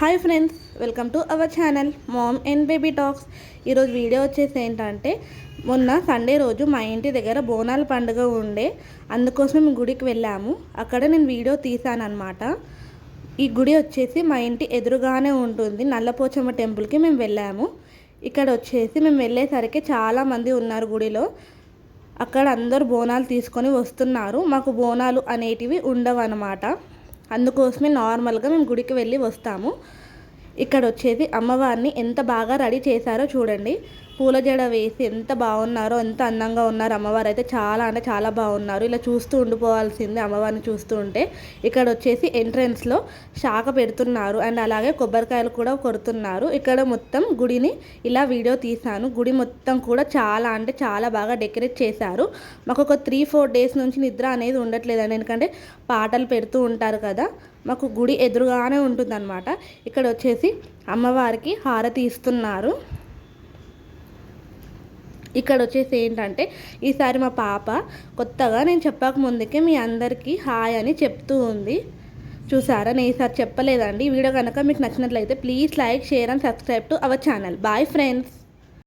Hi friends welcome to our channel mom and baby talks. ఈరోజు video వచ్చేసి ఏంటంటే మొన్న సండే రోజు మా ఇంటి దగ్గర బోనాల పండుగ ఉండే అందుకోసం గుడికి వెళ్ళాము. అక్కడ నేను వీడియో తీసానమాట ఈ గుడి వచ్చేసి మా ఇంటి ఎదురుగానే ఉంటుంది నల్లపోచమ్మ టెంపుల్కి మేము వెళ్ళాము. ఇక్కడ వచ్చేసి మేము వెళ్ళేసరికి చాలామంది ఉన్నారు గుడిలో. అక్కడ అందరూ బోనాలు తీసుకొని వస్తున్నారు. మాకు బోనాలు అనేటివి ఉండవన్నమాట. అందుకోసమే నార్మల్గా మేము గుడికి వెళ్ళి వస్తాము. ఇక్కడ వచ్చేసి అమ్మవారిని ఎంత బాగా రెడీ చేశారో చూడండి. పూల జడ వేసి ఎంత బాగున్నారో ఎంత అందంగా ఉన్నారు అమ్మవారు అయితే చాలా అంటే చాలా బాగున్నారు. ఇలా చూస్తూ ఉండిపోవాల్సిందే అమ్మవారిని చూస్తూ ఉంటే. ఇక్కడ వచ్చేసి ఎంట్రన్స్లో శాఖ పెడుతున్నారు అండ్ అలాగే కొబ్బరికాయలు కూడా కొడుతున్నారు. ఇక్కడ మొత్తం గుడిని ఇలా వీడియో తీశాను. గుడి మొత్తం కూడా చాలా అంటే చాలా బాగా డెకరేట్ చేశారు. మాకు ఒక త్రీ ఫోర్ డేస్ నుంచి నిద్ర అనేది ఉండట్లేదండి. ఎందుకంటే పాటలు పెడుతూ ఉంటారు కదా. మాకు గుడి ఎదురుగానే ఉంటుందన్నమాట. ఇక్కడ వచ్చేసి అమ్మవారికి హారతి ఇస్తున్నారు. ఇక్కడ వచ్చేసి ఏంటంటే ఈసారి మా పాప కొత్తగా నేను చెప్పక ముందుకే మీ అందరికీ హాయ్ అని చెప్తూ ఉంది. చూసారా? నేను ఈసారి చెప్పలేదండి. ఈ వీడియో కనుక మీకు నచ్చినట్లయితే please like share and subscribe to our channel. Bye friends!